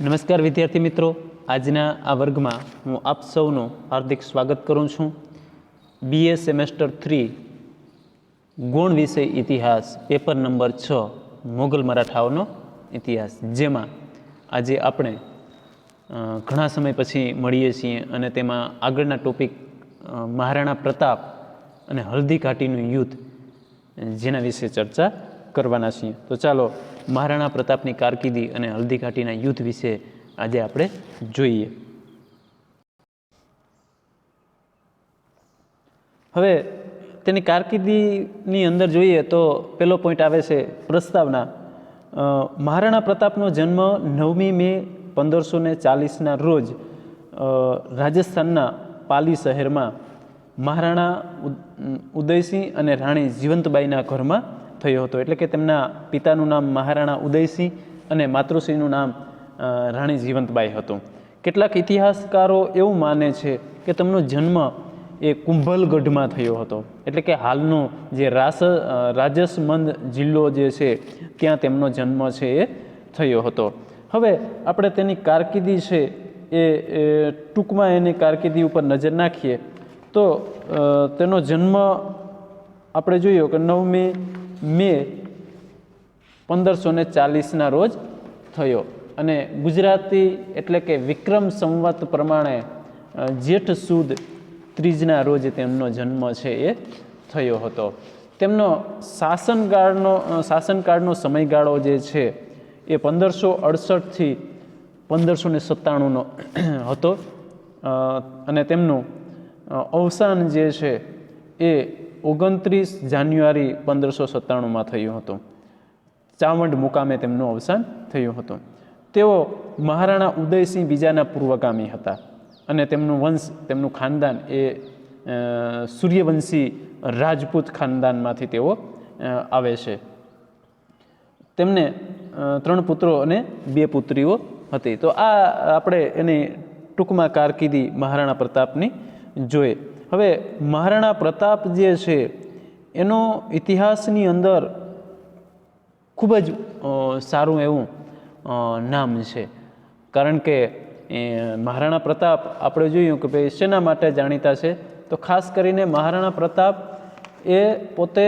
નમસ્કાર વિદ્યાર્થી મિત્રો. આજના આ વર્ગમાં હું આપ સૌનું હાર્દિક સ્વાગત કરું છું. બીએ સેમેસ્ટર થ્રી ગુણ વિષય ઇતિહાસ પેપર નંબર છ, મોગલ મરાઠાઓનો ઇતિહાસ. જેમાં આજે આપણે ઘણા સમય પછી મળીએ છીએ અને તેમાં આગળના ટોપિક મહારાણા પ્રતાપ અને હલ્દી ઘાટીનું યુદ્ધ, જેના વિશે ચર્ચા કરવાના છીએ. તો ચાલો, મહારાણા પ્રતાપની કારકિર્દી અને હલ્દીઘાટીના યુદ્ધ વિશે આજે આપણે જોઈએ. હવે, તેની કારકિર્દીની અંદર જોઈએ તો પેલો પોઈન્ટ આવે છે પ્રસ્તાવના. મહારાણા પ્રતાપનો જન્મ નવમી મે પંદરસો ને ચાલીસના રોજ રાજસ્થાનના પાલી શહેરમાં મહારાણા ઉદયસિંહ અને રાણી જીવંતબાઈના ઘરમાં થયો હતો. એટલે કે તેમના પિતાનું નામ મહારાણા ઉદયસિંહ અને માતૃશ્રીનું નામ રાણી જીવંતબાઈ હતું. કેટલાક ઇતિહાસકારો એવું માને છે કે તેમનો જન્મ એ કુંભલગઢમાં થયો હતો. એટલે કે હાલનો જે રાસ રાજસમંદ જિલ્લો જે છે, ત્યાં તેમનો જન્મ છે એ થયો હતો. હવે આપણે તેની કારકિર્દી છે એ ટૂંકમાં એની કારકિર્દી ઉપર નજર નાખીએ તો તેનો જન્મ આપણે જોયો કે નવમી મે પંદરસો ને ચાલીસના રોજ થયો. અને ગુજરાતી એટલે કે વિક્રમ સંવત પ્રમાણે જેઠ સુદ ત્રીજના રોજ તેમનો જન્મ છે એ થયો હતો. તેમનો શાસનકાળનો શાસનકાળનો સમયગાળો જે છે એ પંદરસો અડસઠથી પંદરસો ને સત્તાણુંનો હતો. અને તેમનું અવસાન જે છે એ ઓગણત્રીસ જાન્યુઆરી પંદરસો સત્તાણુંમાં થયું હતું. ચાવંડ મુકામે તેમનું અવસાન થયું હતું. તેઓ મહારાણા ઉદયસિંહ બીજાના પૂર્વગામી હતા અને તેમનું વંશ, તેમનું ખાનદાન એ સૂર્યવંશી રાજપૂત ખાનદાનમાંથી તેઓ આવે છે. તેમને ત્રણ પુત્રો અને બે પુત્રીઓ હતી. તો આ આપણે એની ટૂંકમાં કારકિર્દી મહારાણા પ્રતાપની જોઈએ હવે મહારાણા પ્રતાપ જે છે, એનો ઇતિહાસની અંદર ખૂબ જ સારું એવું નામ છે. કારણ કે મહારાણા પ્રતાપ આપણે જોયું કે ભાઈ શેના માટે જાણીતા છે? તો ખાસ કરીને મહારાણા પ્રતાપ એ પોતે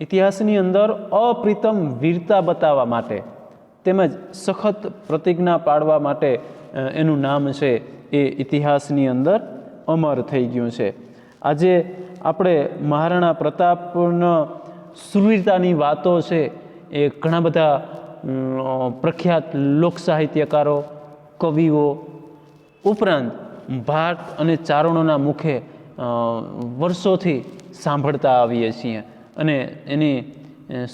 ઇતિહાસની અંદર અપ્રિતમ વીરતા બતાવવા માટે, તેમજ સખત પ્રતિજ્ઞા પાડવા માટે એનું નામ છે એ ઇતિહાસની અંદર અમર થઈ ગયું છે. આજે આપણે મહારાણા પ્રતાપના સુરવીરતાની વાતો છે એ ઘણા બધા પ્રખ્યાત લોક સાહિત્યકારો, કવિઓ ઉપરાંત ભાટ અને ચારણોના મુખે વર્ષોથી સાંભળતા આવીએ છીએ. અને એની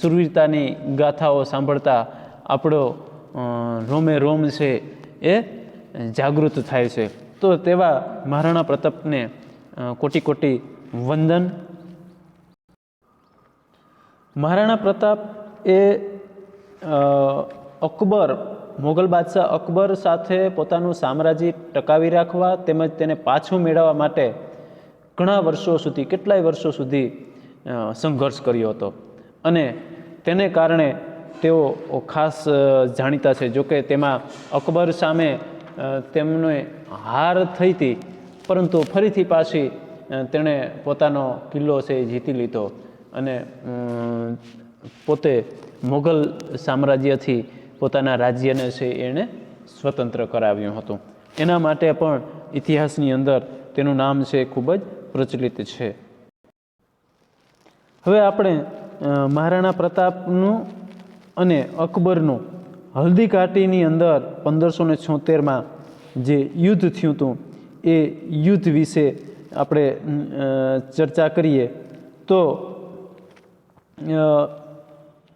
સુરવીરતાની ગાથાઓ સાંભળતા આપણો રોમે રોમ છે એ જાગૃત થાય છે. તો તેવા મહારાણા પ્રતાપને કોટી કોટી વંદન. મહારાણા પ્રતાપ એ અકબર, મોગલ બાદશાહ અકબર સાથે પોતાનું સામ્રાજ્ય ટકાવી રાખવા તેમજ તેને પાછું મેળવવા માટે ઘણા વર્ષો સુધી, કેટલાય વર્ષો સુધી સંઘર્ષ કર્યો હતો. અને તેને કારણે તેઓ ખાસ જાણીતા છે. જોકે તેમાં અકબર સામે તેમને હાર થઈ હતી. પરંતુ ફરીથી પાછી તેણે પોતાનો કિલ્લો છે એ જીતી લીધો. અને પોતે મોગલ સામ્રાજ્યથી પોતાના રાજ્યને છે એણે સ્વતંત્ર કરાવ્યું હતું. એના માટે પણ ઇતિહાસની અંદર તેનું નામ છે ખૂબ જ પ્રચલિત છે. હવે આપણે મહારાણા પ્રતાપનું અને અકબરનું હલ્દી ઘાટીની અંદર પંદરસો ને છોતેરમાં જે યુદ્ધ થયું હતું, એ યુદ્ધ વિશે આપણે ચર્ચા કરીએ. તો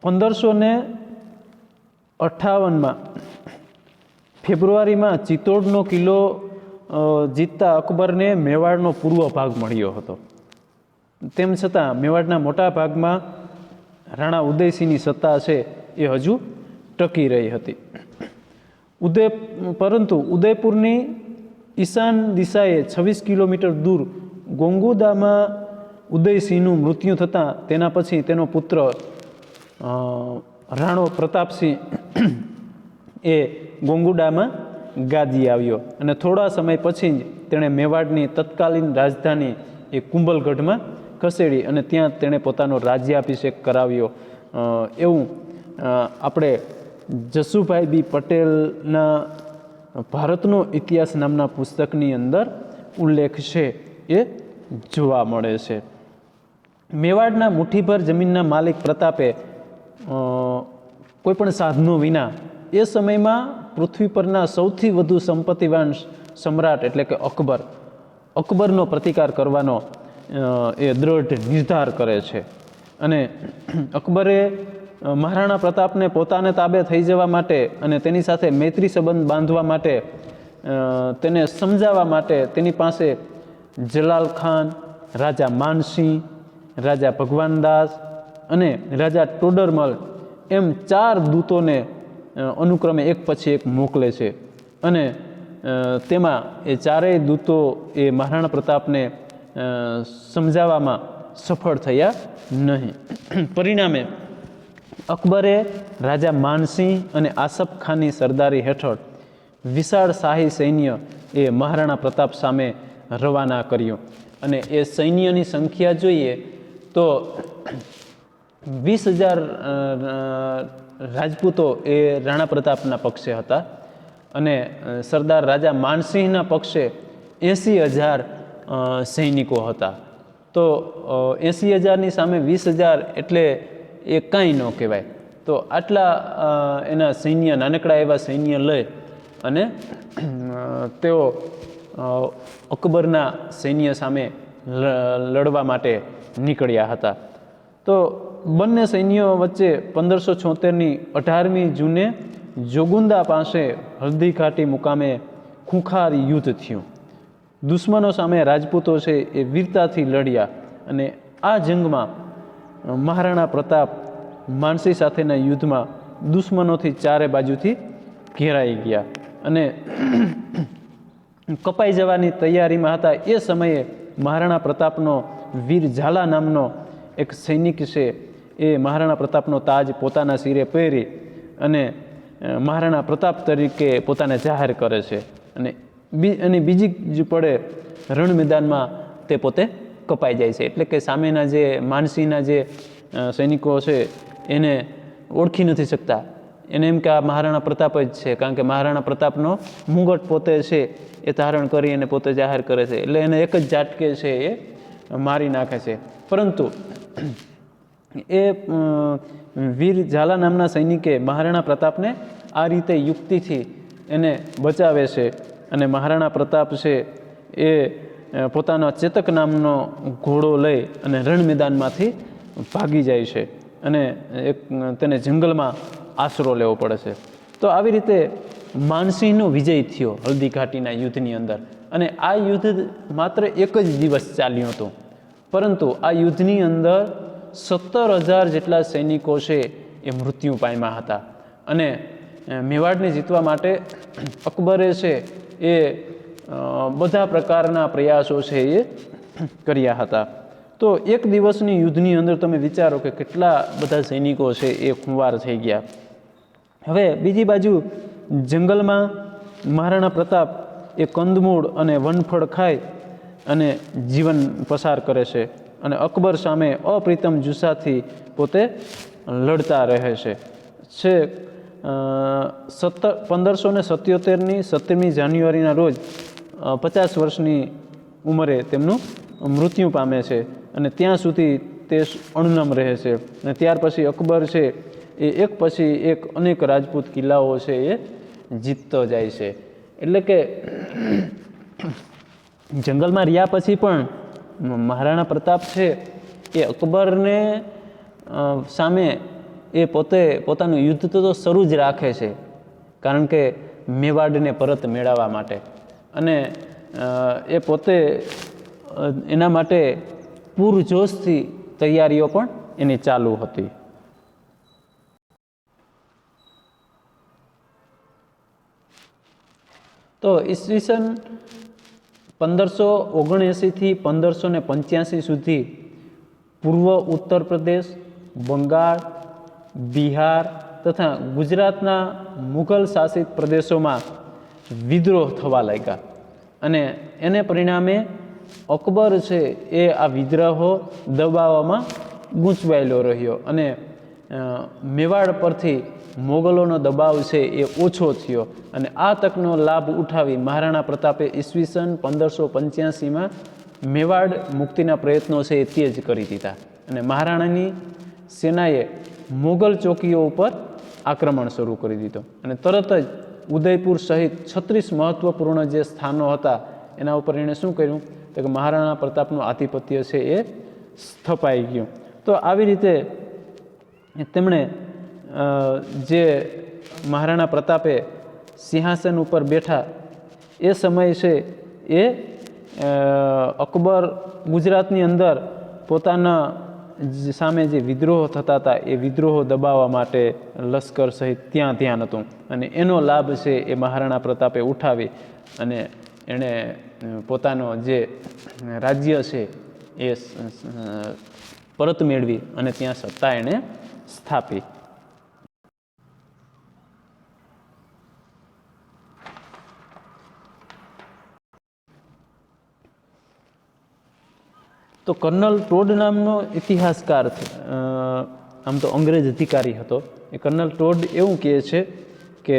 પંદરસો ને અઠ્ઠાવનમાં ફેબ્રુઆરીમાં ચિત્તોડનો કિલ્લો જીતતા અકબરને મેવાડનો પૂર્વ ભાગ મળ્યો હતો. તેમ છતાં, મેવાડના મોટા ભાગમાં રાણા ઉદયસિંહની સત્તા છે એ હજુ ટકી રહી હતી. ઉદય, પરંતુ ઉદયપુરની ઈશાન દિશાએ છવ્વીસ કિલોમીટર દૂર ગોંગુદામાં ઉદયસિંહનું મૃત્યુ થતાં તેના પછી તેનો પુત્ર રાણો પ્રતાપસિંહ એ ગોંગુડામાં ગાદી આવ્યો અને થોડા સમય પછી જ તેણે મેવાડની તત્કાલીન રાજધાની એ કુંભલગઢમાં ખસેડી અને ત્યાં તેણે પોતાનો રાજ્યાભિષેક કરાવ્યો. એવું આપણે જસુભાઈ બી પટેલના ભારતનો ઇતિહાસ નામના પુસ્તકની અંદર ઉલ્લેખ છે, એ જોવા મળે છે. મેવાડના મુઠ્ઠીભર જમીનના માલિક પ્રતાપે કોઈપણ સાધનો વિના એ સમયમાં પૃથ્વી પરના સૌથી વધુ સંપત્તિવાન સમ્રાટ એટલે કે અકબર, અકબરનો પ્રતિકાર કરવાનો એ દ્રઢ નિર્ધાર કરે છે. અને અકબરે મહારાણા પ્રતાપને પોતાને તાબે થઈ જવા માટે અને તેની સાથે મૈત્રી સંબંધ બાંધવા માટે તેને સમજાવવા માટે તેની પાસે જલાલ ખાન, રાજા માનસિંહ, રાજા ભગવાનદાસ અને રાજા ટોડરમલ એમ ચાર દૂતોને અનુક્રમે એક પછી એક મોકલે છે. અને તેમાં એ ચારેય દૂતો એ મહારાણા પ્રતાપને સમજાવવામાં સફળ થયા નહીં. પરિણામે અકબરે રાજા માનસિંહ અને આસફ ખાનની સરદારી હેઠળ વિશાળ શાહી સૈન્ય એ મહારાણા પ્રતાપ સામે રવાના કર્યું. અને એ સૈન્યની સંખ્યા જોઈએ તો વીસ હજાર રાજપૂતો એ રાણા પ્રતાપના પક્ષે હતા અને સરદાર રાજા માનસિંહના પક્ષે એંસી હજાર સૈનિકો હતા. તો એંસી હજારની સામે વીસ હજાર એટલે એ કાંઈ ન કહેવાય. તો આટલા એના સૈન્ય, નાનકડા એવા સૈન્ય લઈ અને તેઓ અકબરના સૈન્ય સામે લડવા માટે નીકળ્યા હતા. તો બંને સૈન્યો વચ્ચે પંદરસો છોતેરની અઢારમી જૂને જોગુંદા પાસે હલ્દી ઘાટી મુકામે ખૂંખાર યુદ્ધ થયું. દુશ્મનો સામે રાજપૂતો છે એ વીરતાથી લડ્યા અને આ જંગમાં મહારાણા પ્રતાપ માનસી સાથેના યુદ્ધમાં દુશ્મનોથી ચારે બાજુથી ઘેરાઈ ગયા અને કપાઈ જવાની તૈયારીમાં હતા. એ સમયે મહારાણા પ્રતાપનો વીર ઝાલા નામનો એક સૈનિક છે, એ મહારાણા પ્રતાપનો તાજ પોતાના શિરે પહેરી અને મહારાણા પ્રતાપ તરીકે પોતાને જાહેર કરે છે. અને બી, અને બીજી જ પડે રણ મેદાનમાં તે પોતે કપાઈ જાય છે. એટલે કે સામેના જે માનસીના જે સૈનિકો છે, એને ઓળખી નથી શકતા. એને એમ કે આ મહારાણા પ્રતાપ જ છે, કારણ કે મહારાણા પ્રતાપનો મુંગટ પોતે છે, એ ધારણ કરી અને પોતે જાહેર કરે છે. એટલે એને એક જ ઝાટકે છે એ મારી નાખે છે. પરંતુ એ વીર ઝાલા નામના સૈનિકે મહારાણા પ્રતાપને આ રીતે યુક્તિથી એને બચાવે છે અને મહારાણા પ્રતાપ છે એ પોતાનો ચેતક નામનો ઘોડો લઈ અને રણ મેદાનમાંથી ભાગી જાય છે અને એક, તેને જંગલમાં આશરો લેવો પડે છે. તો આવી રીતે માનસિંહનો વિજય થયો હલ્દી ઘાટીના યુદ્ધની અંદર. અને આ યુદ્ધ માત્ર એક જ દિવસ ચાલ્યું હતું. પરંતુ આ યુદ્ધની અંદર સત્તર હજાર જેટલા સૈનિકો છે એ મૃત્યુ પામ્યા હતા. અને મેવાડને જીતવા માટે અકબરે છે એ બધા પ્રકારના પ્રયાસો છે એ કર્યા હતા. તો એક દિવસની યુદ્ધની અંદર તમે વિચારો કે કેટલા બધા સૈનિકો છે એ ખુંવાર થઈ ગયા. હવે બીજી બાજુ જંગલમાં મહારાણા પ્રતાપ એ કંદમૂળ અને વનફળ ખાય અને જીવન પસાર કરે છે અને અકબર સામે અપ્રીતમ જુસ્સાથી પોતે લડતા રહે છે. છે સત્તર, પંદરસો ને સત્યોતેરની સત્તરમી જાન્યુઆરીના રોજ પચાસ વર્ષની ઉંમરે તેમનું મૃત્યુ પામે છે અને ત્યાં સુધી તે અણનમ રહે છે. અને ત્યાર પછી અકબર છે, એ એક પછી એક અનેક રાજપૂત કિલ્લાઓ છે, એ જીતતો જાય છે. એટલે કે જંગલમાં રહ્યા પછી પણ મહારાણા પ્રતાપ છે, એ અકબરને સામે એ પોતે પોતાનું યુદ્ધ તો શરૂ જ રાખે છે. કારણ કે મેવાડને પરત મેળવવા માટે. અને એ પોતે એના માટે પૂરજોશથી તૈયારીઓ પણ એની ચાલુ હતી. તો ઈસવીસન પંદરસો ઓગણએંસીથી પંદરસો ને પંચ્યાસી સુધી પૂર્વ ઉત્તર પ્રદેશ, બંગાળ, બિહાર તથા ગુજરાતના મુઘલ શાસિત પ્રદેશોમાં વિદ્રોહ થવા લાગ્યા. અને એને પરિણામે અકબર છે એ આ વિદ્રોહો દબાવવામાં ગૂંચવાયેલો રહ્યો અને મેવાડ પરથી મોગલોનો દબાવ છે એ ઓછો થયો. અને આ તકનો લાભ ઉઠાવી મહારાણા પ્રતાપે ઈસવીસન પંદરસો પંચ્યાસીમાં મેવાડ મુક્તિના પ્રયત્નો છે એ તેજ કરી દીધા. અને મહારાણાની સેનાએ મોગલ ચોકીઓ ઉપર આક્રમણ શરૂ કરી દીધો. અને તરત જ ઉદયપુર સહિત છત્રીસ મહત્વપૂર્ણ જે સ્થાનો હતા, એના ઉપર એણે શું કર્યું? તો કે મહારાણા પ્રતાપનું આધિપત્ય છે એ સ્થપાઈ ગયું. તો આવી રીતે તેમણે જે મહારાણા પ્રતાપે સિંહાસન ઉપર બેઠા, એ સમય છે એ અકબર ગુજરાતની અંદર પોતાના સામે જે વિદ્રોહો થતા હતા, એ વિદ્રોહો દબાવવા માટે લશ્કર સહિત ત્યાં ધ્યાન હતું. અને એનો લાભ છે એ મહારાણા પ્રતાપે ઉઠાવી અને એણે પોતાનો જે રાજ્ય છે એ પરત મેળવી અને ત્યાં સત્તા એણે સ્થાપી. તો કર્નલ ટોડ નામનો ઇતિહાસકાર આમ તો અંગ્રેજ અધિકારી હતો. એ કર્નલ ટોડ એવું કહે છે કે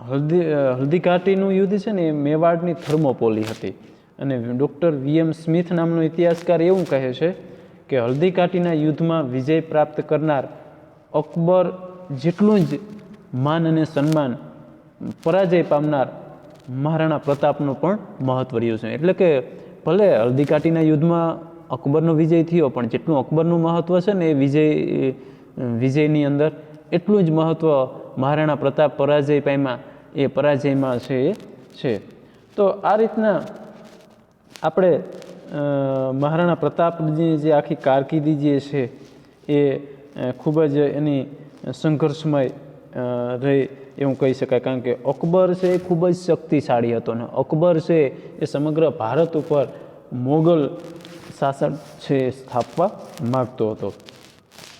હલ્દી હલ્દીઘાટીનું યુદ્ધ છે ને એ મેવાડની થર્મોપોલી હતી. અને ડૉક્ટર વીએમ સ્મિથ નામનો ઇતિહાસકાર એવું કહે છે કે હલ્દીઘાટીના યુદ્ધમાં વિજય પ્રાપ્ત કરનાર અકબર જેટલું જ માન અને સન્માન પરાજય પામનાર મહારાણા પ્રતાપનું પણ મહત્વ રહ્યું છે. એટલે કે ભલે હલ્દીકાટીના યુદ્ધમાં અકબરનો વિજય થયો, પણ જેટલું અકબરનું મહત્ત્વ છે ને એ વિજય વિજયની અંદર, એટલું જ મહત્ત્વ મહારાણા પ્રતાપ પરાજય પામ્યા. એ પરાજયમાં છે એ છે. તો આ રીતના આપણે મહારાણા પ્રતાપની જે આખી કારકિર્દી જે છે, એ ખૂબ જ એની સંઘર્ષમય રહી. એવું કહી શકાય, કારણ કે અકબર છે એ ખૂબ જ શક્તિશાળી હતો ને અકબર છે એ સમગ્ર ભારત ઉપર મોગલ શાસન છે સ્થાપવા માગતો હતો.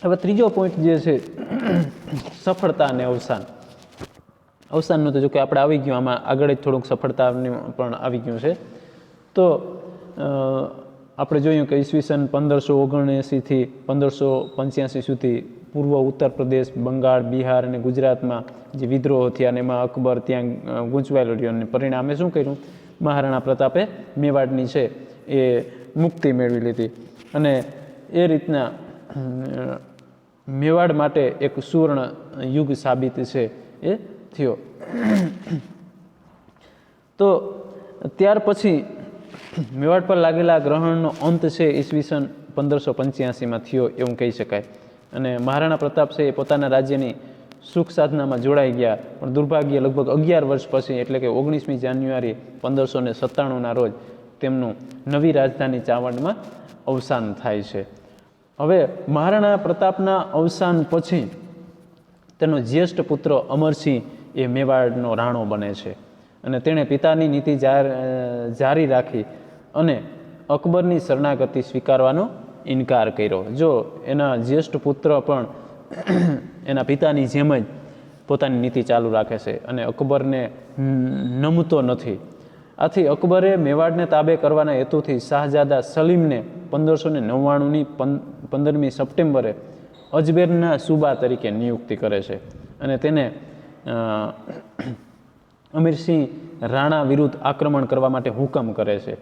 હવે ત્રીજો પોઈન્ટ જે છે, સફળતા અને અવસાન. અવસાનનું તો જો કે આપણે આવી ગયું, આમાં આગળ જ થોડુંક સફળતાનું પણ આવી ગયું છે. તો આપણે જોયું કે ઈસવીસન પંદરસો ઓગણએંસીથી પંદરસો પંચ્યાસી સુધી પૂર્વ ઉત્તર પ્રદેશ, બંગાળ, બિહાર અને ગુજરાતમાં જે વિદ્રોહો થયા અને એમાં અકબર ત્યાં ગૂંચવાયેલો રહ્યો અને પરિણામે શું કર્યું? મહારાણા પ્રતાપે મેવાડની છે એ મુક્તિ મેળવી લીધી. અને એ રીતના મેવાડ માટે એક સુવર્ણ યુગ સાબિત છે એ થયો. તો ત્યાર પછી મેવાડ પર લાગેલા ગ્રહણનો અંત છે ઈસવીસન પંદરસો પંચ્યાસીમાં થયો એવું કહી શકાય. અને મહારાણા પ્રતાપ છે એ પોતાના રાજ્યની સુખ સાધનામાં જોડાઈ ગયા. પણ દુર્ભાગ્ય લગભગ અગિયાર વર્ષ પછી, એટલે કે ઓગણીસમી જાન્યુઆરી પંદરસો ને સત્તાણુંના રોજ, તેમનું નવી રાજધાની ચાવંડમાં અવસાન થાય છે. હવે મહારાણા પ્રતાપના અવસાન પછી તેનો જ્યેષ્ઠ પુત્ર અમરસિંહ એ મેવાડનો રાણો બને છે અને તેણે પિતાની નીતિ જાર- જારી રાખી અને અકબરની શરણાગતિ સ્વીકારવાનો ઇનકાર કર્યો. જો એના જ્યેષ્ઠ પુત્ર પણ એના પિતાની જેમ જ પોતાની નીતિ ચાલુ રાખે છે અને અકબરને નમતો નથી. આથી અકબરે મેવાડને તાબે કરવાના હેતુથી શાહજાદા સલીમને પંદરસો ને નવ્વાણુંની પંદરમી સપ્ટેમ્બરે અજમેરના સુબા તરીકે નિયુક્તિ કરે છે અને તેને અમીરસિંહ રાણા વિરુદ્ધ આક્રમણ કરવા માટે હુકમ કરે છે.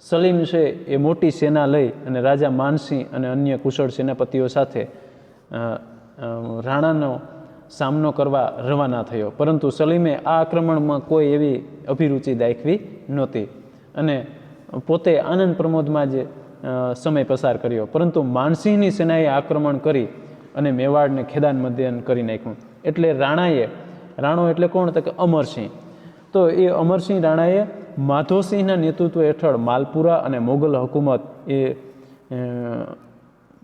સલીમ છે એ મોટી સેના લઈ અને રાજા માનસિંહ અને અન્ય કુશળ સેનાપતિઓ સાથે રાણાનો સામનો કરવા રવાના થયો. પરંતુ સલીમે આ આક્રમણમાં કોઈ એવી અભિરુચિ દાખવી નહોતી અને પોતે આનંદ પ્રમોદમાં જ સમય પસાર કર્યો. પરંતુ માનસિંહની સેનાએ આક્રમણ કરી અને મેવાડને ખેદાન મધ્યન કરી નાખ્યું. એટલે રાણાએ, રાણો એટલે કોણ? તો કે અમરસિંહ. તો એ અમરસિંહ રાણાએ માધવસિંહના નેતૃત્વ હેઠળ માલપુરા અને મોગલ હુકુમત એ,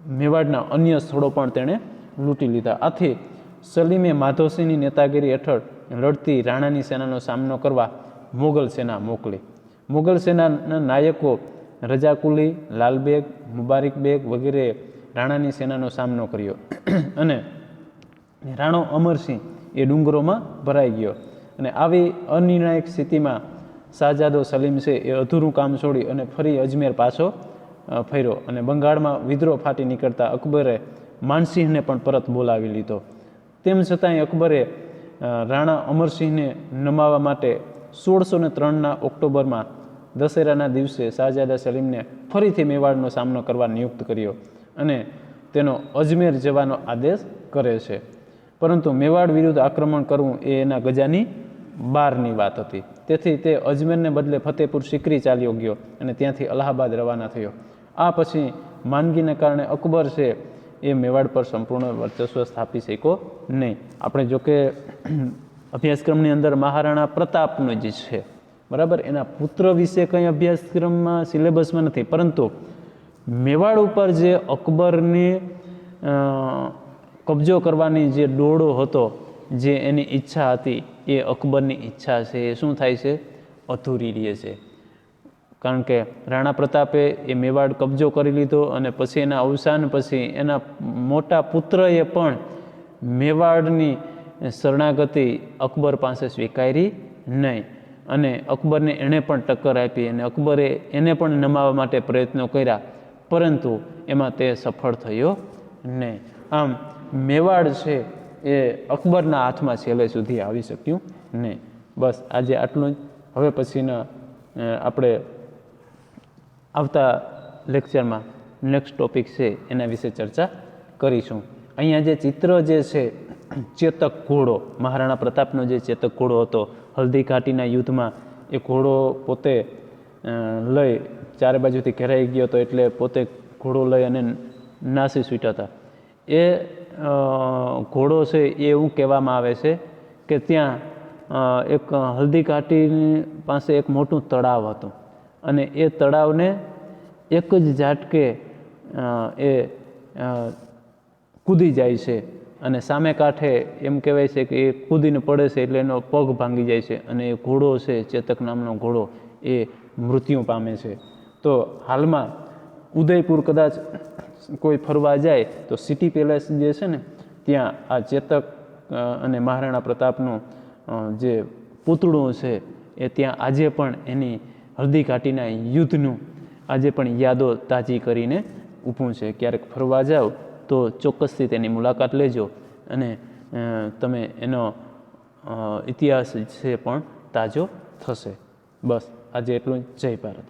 મેવાડના અન્ય સ્થળો પણ તેણે લૂંટી લીધા. આથી સલીમે માધોસિંહની નેતાગીરી હેઠળ લડતી રાણાની સેનાનો સામનો કરવા મોગલ સેના મોકલી. મોગલ સેનાના નાયકો રજાકુલી, લાલબેગ, મુબારકબેગ વગેરે રાણાની સેનાનો સામનો કર્યો. અને રાણો અમરસિંહ એ ડુંગરોમાં ભરાઈ ગયો. અને આવી અનિર્ણાયક સ્થિતિમાં શાહજાદો સલીમ છે એ અધૂરું કામ છોડી અને ફરી અજમેર પાછો ફર્યો અને બંગાળમાં વિદ્રોહ ફાટી નીકળતા અકબરે માનસિંહને પણ પરત બોલાવી લીધો. તેમ છતાંય અકબરે રાણા અમરસિંહને નમાવવા માટે સોળસો ને ત્રણના ઓક્ટોબરમાં દશેરાના દિવસે શાહજાદા સલીમને ફરીથી મેવાડનો સામનો કરવા નિયુક્ત કર્યો અને તેનો અજમેર જવાનો આદેશ કરે છે. પરંતુ મેવાડ વિરુદ્ધ આક્રમણ કરવું એ એના ગજાની બહારની વાત હતી. તેથી તે અજમેરને બદલે ફતેપુર સિકરી ચાલ્યો ગયો અને ત્યાંથી અલ્હાબાદ રવાના થયો. આ પછી માંદગીને કારણે અકબર છે એ મેવાડ પર સંપૂર્ણ વર્ચસ્વ સ્થાપી શક્યો નહીં. આપણે જો કે અભ્યાસક્રમની અંદર મહારાણા પ્રતાપનું જે છે. બરાબર? એના પુત્ર વિશે કંઈ અભ્યાસક્રમમાં સિલેબસમાં નથી. પરંતુ મેવાડ ઉપર જે અકબરની કબજો કરવાની જે ડોળો હતો જે એની ઈચ્છા હતી, એ અકબરની ઈચ્છા છે, એ શું થાય છે? અધૂરી રહે છે. કારણ કે રાણા પ્રતાપે એ મેવાડ કબજો કરી લીધો અને પછી એના અવસાન પછી એના મોટા પુત્રએ પણ મેવાડની શરણાગતિ અકબર પાસે સ્વીકારી નહીં. અને અકબરને એણે પણ ટક્કર આપી અને અકબરે એને પણ નમાવવા માટે પ્રયત્નો કર્યા, પરંતુ એમાં તે સફળ થયો નહીં. આમ, મેવાડ છે એ અકબરના હાથમાં છેલ્લે સુધી આવી શક્યું નહીં. બસ આજે આટલું જ. હવે પછીના આપણે આવતા લેક્ચરમાં નેક્સ્ટ ટોપિક છે એના વિશે ચર્ચા કરીશું. અહીંયા જે ચિત્ર જે છે, ચેતક ઘોડો, મહારાણા પ્રતાપનો જે ચેતક ઘોડો હતો, હલ્દી ઘાટીના યુદ્ધમાં એ ઘોડો પોતે લઈ ચારે બાજુથી ઘેરાઈ ગયો હતો એટલે પોતે ઘોડો લઈ અને નાસી છૂટ્યા હતા એ ઘોડો છે એ એવું કહેવામાં આવે છે કે ત્યાં એક હલ્દી ઘાટીની પાસે એક મોટું તળાવ હતું. અને એ તળાવને એક જ ઝાટકે એ કૂદી જાય છે. અને સામે કાંઠે એમ કહેવાય છે કે એ કૂદીને પડે છે એટલે એનો પગ ભાંગી જાય છે. અને એ ઘોડો છે, ચેતક નામનો ઘોડો, એ મૃત્યુ પામે છે. તો હાલમાં ઉદયપુર કદાચ કોઈ ફરવા જાય તો સિટી પેલેસ જે છે ને, ત્યાં આ ચેતક અને મહારાણા પ્રતાપનું જે પૂતળું છે એ ત્યાં આજે પણ એની હળદી ઘાટીના યુદ્ધનું આજે પણ યાદો તાજી કરીને ઊભું છે. ક્યારેક ફરવા જાઓ તો ચોક્કસથી તેની મુલાકાત લેજો અને તમે એનો ઇતિહાસ છે પણ તાજો થશે. બસ, આજે એટલું જય ભારત.